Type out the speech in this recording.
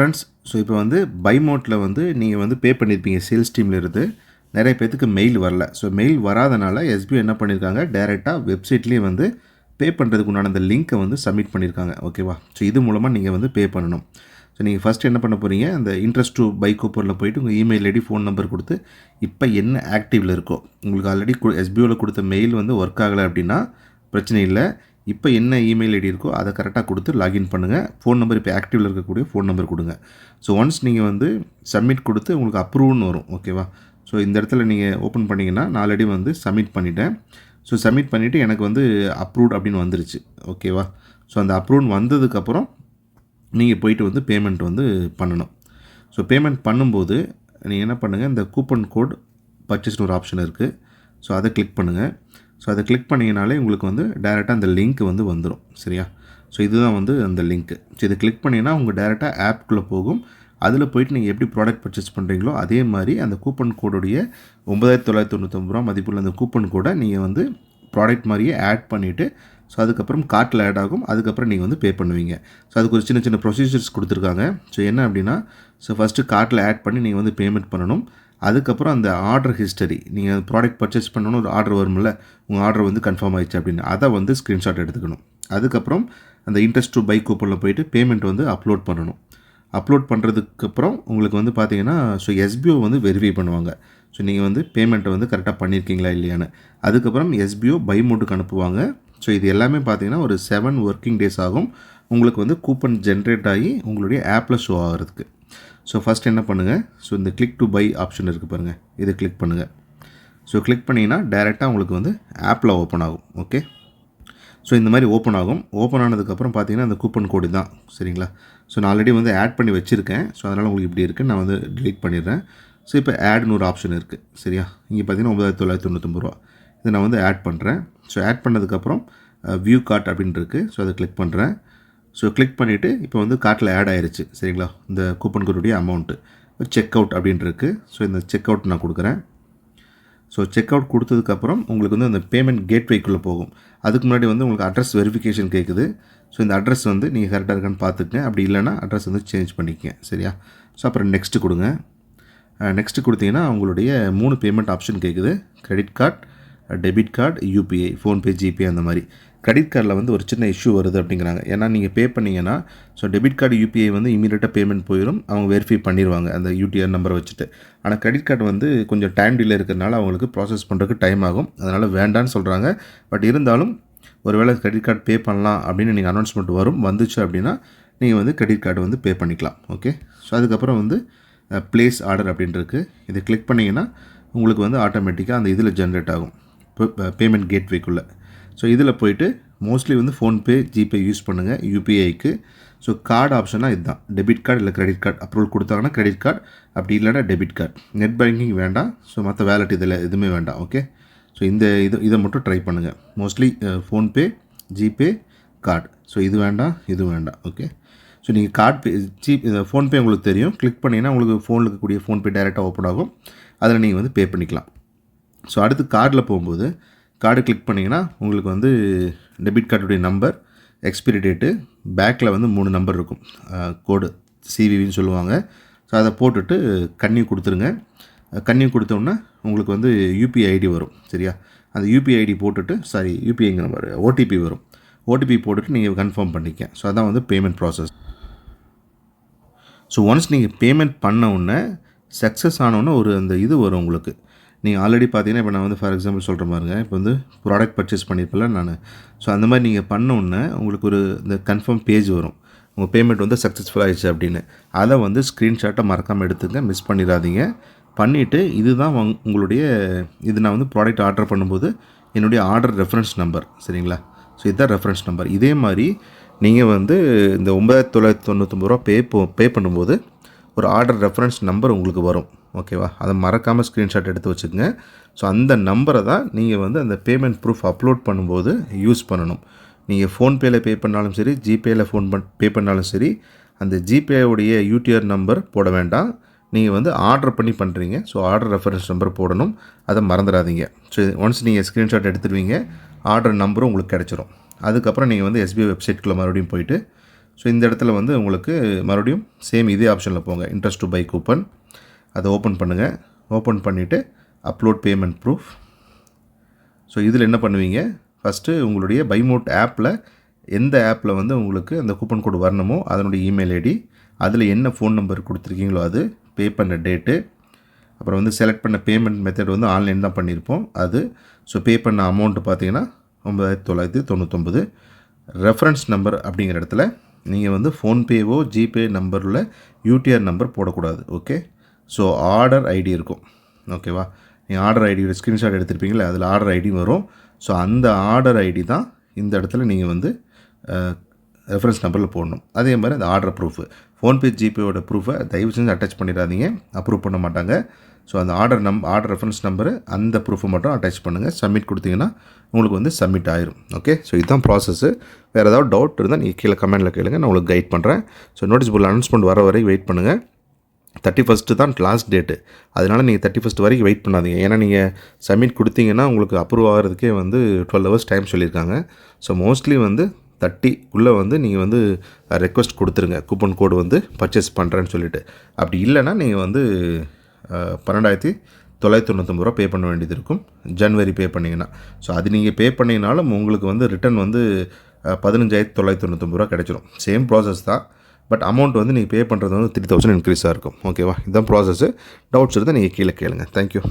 Friends so இப்போ வந்து by மோட்டில் வந்து நீங்கள் வந்து பே பண்ணியிருப்பீங்க சேல்ஸ் டீம்லேருந்து இருந்து. நிறைய பேத்துக்கு மெயில் வரல. ஸோ மெயில் வராதனால எஸ்பிஐ என்ன பண்ணியிருக்காங்க டேரெக்டாக வெப்சைட்லேயே வந்து பே பண்ணுறதுக்கு உண்டான அந்த லிங்க்கை வந்து சப்மிட் பண்ணியிருக்காங்க ஓகேவா ஸோ இது மூலமாக நீங்கள் வந்து பே பண்ணணும். ஸோ நீங்கள் ஃபஸ்ட் என்ன பண்ண போகிறீங்க அந்த இன்ட்ரெஸ்ட் டு பை கூப்பரில் போயிட்டு உங்கள் இமெயில் ஐடி ஃபோன் நம்பர் கொடுத்து இப்போ என்ன ஆக்டிவில் இருக்கோ. உங்களுக்கு ஆல்ரெடி எஸ்பிஓவில் கொடுத்த மெயில் வந்து ஒர்க் ஆகலை அப்படின்னா பிரச்சனை இல்லை. இப்போ என்ன இமெயில் ஐடி இருக்கோ அதை கரெக்டாக கொடுத்து லாகின் பண்ணுங்கள் ஃபோன் நம்பர் இப்போ ஆக்டிவில் இருக்கக்கூடிய ஃபோன் நம்பர் கொடுங்க. ஸோ ஒன்ஸ் நீங்கள் வந்து சப்மிட் கொடுத்து உங்களுக்கு அப்ரூவ்னு வரும் ஓகேவா ஸோ இந்த இடத்துல நீங்கள் ஓப்பன் பண்ணிங்கன்னா நாலடி வந்து சப்மிட் பண்ணிட்டேன். ஸோ சப்மிட் பண்ணிவிட்டு எனக்கு வந்து அப்ரூவ்ட் அப்படின்னு வந்துருச்சு ஓகேவா ஸோ அந்த அப்ரூவ் வந்ததுக்கப்புறம் நீங்கள் போயிட்டு வந்து பேமெண்ட் வந்து பண்ணணும். ஸோ பேமெண்ட் பண்ணும்போது நீங்கள் என்ன பண்ணுங்கள் இந்த கூப்பன் கோட் பர்ச்சேஸ்னு ஒரு ஆப்ஷன் இருக்குது ஸோ அதை கிளிக் பண்ணுங்கள் ஸோ அதை கிளிக் பண்ணிங்கனாலே உங்களுக்கு வந்து டேரெக்டாக அந்த லிங்க் வந்து வந்துடும் சரியா? ஸோ இதுதான் வந்து அந்த லிங்க்கு ஸோ இதை கிளிக் பண்ணிங்கன்னா உங்கள் டேரெக்டாக ஆப்குள்ளே போகும். அதில் போயிட்டு நீங்கள் எப்படி ப்ராடக்ட் பர்ச்சேஸ் பண்ணுறீங்களோ அதே மாதிரி அந்த கூப்பன் கோடுடைய ஒன்பதாயிரத்தி தொள்ளாயிரத்தி தொண்ணூத்தொம்பது ரூபா மதிப்புள்ள அந்த கூப்பன் கோடை நீங்கள் வந்து ப்ராடக்ட் மாதிரியே ஆட் பண்ணிவிட்டு ஸோ அதுக்கப்புறம் கார்ட்டில் ஆட் ஆகும். அதுக்கப்புறம் நீங்கள் வந்து பே பண்ணுவீங்க. ஸோ அதுக்கு ஒரு சின்ன சின்ன ப்ரொசீஜர்ஸ் கொடுத்துருக்காங்க. ஸோ என்ன அப்படின்னா ஸோ ஃபஸ்ட்டு கார்ட்டில் ஆட் பண்ணி நீங்கள் வந்து பேமெண்ட் பண்ணணும். அதுக்கப்புறம் அந்த ஆர்டர் ஹிஸ்டரி நீங்கள் ப்ராடக்ட் பர்ச்சேஸ் பண்ணணும் ஒரு ஆர்டர் வரும்ல உங்கள் ஆர்டர் வந்து கன்ஃபார்ம் ஆயிடுச்சு அப்படின்னு அதை வந்து ஸ்க்ரீன்ஷாட் எடுத்துக்கணும். அதுக்கப்புறம் அந்த இன்ட்ரெஸ்ட் டு பை கூப்பனில் போயிட்டு பேமெண்ட் வந்து அப்லோட் பண்ணணும். அப்லோட் பண்ணுறதுக்கப்புறம் உங்களுக்கு வந்து பார்த்தீங்கன்னா ஸோ எஸ்பிஓ வந்து வெரிஃபை பண்ணுவாங்க. ஸோ நீங்கள் வந்து பேமெண்ட்டை வந்து கரெக்டாக பண்ணியிருக்கீங்களா இல்லையான்னு. அதுக்கப்புறம் எஸ்பிஓ பை மோட்டுக்கு அனுப்புவாங்க. ஸோ இது எல்லாமே பார்த்தீங்கன்னா ஒரு செவன் ஒர்க்கிங் டேஸ் ஆகும். உங்களுக்கு வந்து கூப்பன் ஜென்ரேட் ஆகி உங்களுடைய ஆப்பில் ஷோ ஆகிறதுக்கு. ஸோ ஃபஸ்ட் என்ன பண்ணுங்கள் ஸோ இந்த கிளிக் டு பை ஆப்ஷன் இருக்குது பாருங்கள் இதை கிளிக் பண்ணுங்கள் ஸோ கிளிக் பண்ணிங்கன்னா டேரெக்டாக உங்களுக்கு வந்து ஆப்பில் ஓப்பன் ஆகும். ஓகே ஸோ இந்த மாதிரி ஓப்பன் ஆகும். ஓப்பன் ஆனதுக்கப்புறம் பார்த்தீங்கன்னா அந்த கூப்பன் கோடு தான் சரிங்களா? ஸோ நான் ஆல்ரெடி வந்து ஆட் பண்ணி வச்சுருக்கேன். ஸோ அதனால் உங்களுக்கு இப்படி இருக்குது நான் வந்து டிலீட் பண்ணிடுறேன். ஸோ இப்போ ஆட்னு ஒரு ஆப்ஷன் இருக்குது சரியா? இங்கே பார்த்தீங்கன்னா ஒன்பதாயிரத்தி தொள்ளாயிரத்தி தொண்ணூத்தொம்பது ரூபா. இதை நான் வந்து ஆட் பண்ணுறேன் ஸோ ஆட் பண்ணதுக்கப்புறம் வியூ கார்ட் அப்படின்னு இருக்குது ஸோ அதை கிளிக் பண்ணுறேன் ஸோ கிளிக் பண்ணிவிட்டு இப்போ வந்து கார்ட்டில் ஆட் ஆயிடுச்சு சரிங்களா? இந்த கூப்பன் கோடுடைய அமௌண்ட்டு செக் அவுட் அப்படின்ட்டுருக்கு ஸோ இந்த செக் அவுட் நான் கொடுக்குறேன். ஸோ செக் அவுட் கொடுத்ததுக்கப்புறம் உங்களுக்கு வந்து அந்த பேமெண்ட் கேட்வேக்குள்ளே போகும். அதுக்கு முன்னாடி வந்து உங்களுக்கு அட்ரஸ் வெரிஃபிகேஷன் கேட்குது ஸோ இந்த அட்ரஸ் வந்து நீங்கள் கரெக்டாக இருக்கான்னு பார்த்துக்கங்க. அப்படி இல்லைனா அட்ரஸ் வந்து சேஞ்ச் பண்ணிக்கங்க. சரியா? ஸோ அப்புறம் நெக்ஸ்ட்டு கொடுங்க. நெக்ஸ்ட்டு கொடுத்தீங்கன்னா உங்களுடைய மூணு பேமெண்ட் ஆப்ஷன் கேட்குது credit card debit card UPI PhonePe GPay அந்த மாதிரி. கிரெடிட் கார்டில் வந்து ஒரு சின்ன இஷ்யூ வருது அப்படிங்கிறாங்க. ஏன்னா நீங்கள் பே பண்ணிங்கன்னா ஸோ டெபிட் கார்டு யூபிஐ வந்து இமீடியட்டாக பேமெண்ட் போயிடும் அவங்க வெரிஃபை பண்ணிடுவாங்க அந்த யூடிஆர் நம்பரை வச்சுட்டு. ஆனால் கிரெடிட் கார்டு வந்து கொஞ்சம் டைம் டிலே இருக்கிறனால அவங்களுக்கு ப்ராசஸ் பண்ணுறதுக்கு டைம் ஆகும். அதனால் வேண்டான்னு சொல்கிறாங்க பட் இருந்தாலும் ஒருவேளை கிரெடிட் கார்டு பே பண்ணலாம் அப்படின்னு நீங்கள் அனௌன்ஸ்மெண்ட் வரும் வந்துச்சு அப்படின்னா நீங்கள் வந்து கிரெடிட் கார்டு வந்து பே பண்ணிக்கலாம். ஓகே ஸோ அதுக்கப்புறம் வந்து ப்ளேஸ் ஆர்டர் அப்படின்ட்டு இதை கிளிக் பண்ணிங்கன்னா உங்களுக்கு வந்து ஆட்டோமேட்டிக்காக அந்த இதில் ஜென்ரேட் ஆகும். பேமெண்ட் கேட்வேக்குள்ளே ஸோ இதில் போயிட்டு மோஸ்ட்லி வந்து ஃபோன்பே ஜிபே யூஸ் பண்ணுங்கள் யூபிஐக்கு ஸோ கார்டு ஆப்ஷனாக இதுதான். டெபிட் கார்டு இல்லை கிரெடிட் கார்டு அப்ரூவல் கொடுத்தாங்கன்னா கிரெடிட் கார்டு அப்படி இல்லைனா டெபிட் கார்டு நெட் பேங்கிங் வேண்டாம். ஸோ மற்ற வேலட் இதில் எதுவுமே வேண்டாம். ஓகே ஸோ இந்த இது இதை மட்டும் ட்ரை பண்ணுங்கள் mostly PhonePe GPay card so இது வேண்டாம் இது வேண்டாம். ஓகே ஸோ நீங்கள் கார்டு பே ஜி ஃபோன்பே உங்களுக்கு தெரியும். கிளிக் பண்ணிங்கன்னா உங்களுக்கு ஃபோனில் இருக்கக்கூடிய ஃபோன்பே டைரெக்டாக ஓப்பன் ஆகும். அதில் நீங்கள் வந்து பே பண்ணிக்கலாம். ஸோ அடுத்து கார்டில் போகும்போது கார்டு கிளிக் பண்ணிங்கன்னா உங்களுக்கு வந்து டெபிட் கார்டுடைய நம்பர் எக்ஸ்பிரி டேட்டு பேக்கில் வந்து மூணு நம்பர் இருக்கும். கோடு சிவிவின்னு சொல்லுவாங்க. ஸோ அதை போட்டுட்டு கன்னியூ கொடுத்துருங்க. கன்னியூ கொடுத்தோன்னா உங்களுக்கு வந்து யூபிஐ ஐடி வரும். சரியா? அந்த யூபிஐ ஐடி போட்டுட்டு சாரி யூபிஐங்கிற மாதிரி ஓடிபி வரும். ஓடிபி போட்டுட்டு நீங்கள் கன்ஃபார்ம் பண்ணிக்க. ஸோ அதான் வந்து பேமெண்ட் ப்ராசஸ் ஸோ ஒன்ஸ் நீங்கள் பேமெண்ட் பண்ண உடனே சக்ஸஸ் ஆனவுடனே ஒரு அந்த இது வரும் உங்களுக்கு. நீங்கள் ஆல்ரெடி பார்த்தீங்கன்னா இப்போ நான் வந்து ஃபார் எக்ஸாம்பிள் சொல்கிற மாதிரிங்க இப்போ வந்து ப்ராடக்ட் பர்ச்சேஸ் பண்ணியிருப்பில்ல நான். ஸோ அந்த மாதிரி நீங்கள் பண்ண உடனே உங்களுக்கு ஒரு இந்த கன்ஃபார்ம் பேஜ் வரும். உங்கள் பேமெண்ட் வந்து சக்ஸஸ்ஃபுல் ஆகிடுச்சு அப்படின்னு. அதை வந்து ஸ்க்ரீன்ஷாட்டை மறக்காமல் எடுத்துங்க மிஸ் பண்ணிடாதீங்க. பண்ணிவிட்டு இதுதான் வங் உங்களுடைய இது நான் வந்து ப்ராடக்ட் ஆர்டர் பண்ணும்போது என்னுடைய ஆர்டர் ரெஃபரன்ஸ் நம்பர் சரிங்களா? ஸோ இதுதான் ரெஃபரன்ஸ் நம்பர் இதே மாதிரி நீங்கள் வந்து இந்த ஒம்பதாயிரத்தி தொள்ளாயிரத்தி தொண்ணூற்றொம்பது ரூபா பே பே பண்ணும்போது ஒரு ஆர்டர் ரெஃபரன்ஸ் நம்பர் உங்களுக்கு வரும். ஓகேவா? அதை மறக்காமல் ஸ்க்ரீன்ஷாட் எடுத்து வச்சுக்கோங்க. ஸோ அந்த நம்பரை தான் நீங்கள் வந்து அந்த பேமெண்ட் ப்ரூஃப் அப்லோட் பண்ணும்போது யூஸ் பண்ணணும். நீங்கள் ஃபோன்பேயில் பே பண்ணாலும் சரி ஜிபேயில் ஃபோன் பண் பே பண்ணாலும் சரி அந்த ஜிபேவுடைய யூடிஆர் நம்பர் போட வேண்டாம். நீங்கள் வந்து ஆர்டர் பண்ணி பண்ணுறீங்க ஸோ ஆர்டர் ரெஃபரன்ஸ் நம்பர் போடணும். அதை மறந்துடாதீங்க. ஸோ ஒன்ஸ் நீங்கள் ஸ்க்ரீன்ஷாட் எடுத்துடுவீங்க ஆர்டர் நம்பரும் உங்களுக்கு கிடச்சிரும். அதுக்கப்புறம் நீங்கள் வந்து எஸ்பிஐ வெப்சைட்குள்ளே மறுபடியும் போயிட்டு ஸோ இந்த இடத்துல வந்து உங்களுக்கு மறுபடியும் சேம் இதே ஆப்ஷனில் போங்க. இன்ட்ரெஸ்ட் டு பை கூப்பன் அதை ஓப்பன் பண்ணுங்கள் ஓப்பன் பண்ணிவிட்டு அப்லோட் பேமெண்ட் ப்ரூஃப் ஸோ இதில் என்ன பண்ணுவீங்க? ஃபஸ்ட்டு உங்களுடைய பைமோட் ஆப்பில் எந்த ஆப்பில் வந்து உங்களுக்கு அந்த கூப்பன் கோடு வரணுமோ அதனுடைய இமெயில் ஐடி அதில் என்ன ஃபோன் நம்பர் கொடுத்துருக்கீங்களோ அது பே பண்ண டேட்டு அப்புறம் வந்து செலக்ட் பண்ண பேமெண்ட் மெத்தட் வந்து ஆன்லைன் தான் பண்ணியிருப்போம். அது ஸோ பே பண்ண அமௌண்ட்டு பார்த்தீங்கன்னா ஒம்பதாயிரத்தி தொள்ளாயிரத்தி தொண்ணூத்தொம்பது. ரெஃபரன்ஸ் நம்பர் அப்படிங்கிற இடத்துல நீங்கள் வந்து ஃபோன்பேவோ ஜிபே நம்பரில் யூடிஆர் நம்பர் போடக்கூடாது ஓகே ஸோ ஆர்டர் ஐடி இருக்கும். ஓகேவா நீங்கள் ஆர்டர் ஐடியோட ஸ்க்ரீன்ஷாட் எடுத்திருப்பீங்களே அதில் ஆர்டர் ஐடி வரும். ஸோ அந்த ஆர்டர் ஐடி தான் இந்த இடத்துல நீங்கள் வந்து ரெஃபரன்ஸ் நம்பரில் போடணும். அதே மாதிரி அந்த ஆர்டர் ப்ரூஃப் ஃபோன்பே ஜிபேயோட ப்ரூஃபை தயவு செஞ்சு அட்டாச் பண்ணிடாதீங்க. அப்ரூவ் பண்ண மாட்டாங்க. ஸோ அந்த ஆர்டர் நம் ஆர்டர் ரெஃபரன்ஸ் நம்பரு அந்த ப்ரூஃபை மட்டும் அட்டாச் பண்ணுங்கள் சப்மிட் கொடுத்தீங்கன்னா உங்களுக்கு வந்து சப்மிட் ஆயிரும். ஓகே ஸோ இதுதான் ப்ராசஸ்ஸு வேறு ஏதாவது டவுட் இருந்தால் நீங்கள் கீழே கமெண்ட்டில் கேளுங்க. நான் உங்களுக்கு கைட் பண்ணுறேன் ஸோ நோட்டீஸ் போர்டில் அனௌன்ஸ்மெண்ட் வர வரை வெயிட் பண்ணுங்கள் தேர்ட்டி ஃபஸ்ட்டு தான் லாஸ்ட் டேட்டு அதனால் நீங்கள் தேர்ட்டி ஃபஸ்ட் வரைக்கும் வெயிட் பண்ணாதீங்க. ஏன்னா நீங்கள் சப்மிட் கொடுத்தீங்கன்னா உங்களுக்கு அப்ரூவ் ஆகிறதுக்கே வந்து டுவெல் ஹவர்ஸ் டைம் சொல்லியிருக்காங்க. ஸோ மோஸ்ட்லி வந்து தேர்ட்டிக்குள்ளே வந்து நீங்கள் வந்து ரெக்வஸ்ட் கொடுத்துருங்க. கூப்பன் கோடு வந்து பர்ச்சேஸ் பண்ணுறேன்னு சொல்லிவிட்டு அப்படி இல்லைன்னா நீங்கள் வந்து பன்னெண்டாயிரத்தி தொள்ளாயிரத்தி தொண்ணூத்தொம்பது ரூபா பே பண்ண வேண்டியது இருக்கும். ஜனவரி பே பண்ணிங்கன்னா. ஸோ அது நீங்கள் பே பண்ணிங்கனாலும் உங்களுக்கு வந்து ரிட்டர்ன் வந்து பதினஞ்சாயிரத்தி தொள்ளாயிரத்தி தொண்ணூத்தொம்பது ரூபா கிடச்சிரும். சேம் ப்ராசஸ் தான். பட் அமௌண்ட் வந்து நீங்கள் பே பண்ணுறது வந்து த்ரீ தௌசண்ட் இன்க்ரீஸாக இருக்கும். ஓகேவா இதுதான் ப்ராசஸ்ஸு டவுட்ஸ் இருந்தால் நீங்கள் கீழே கேளுங்க. தேங்க்யூ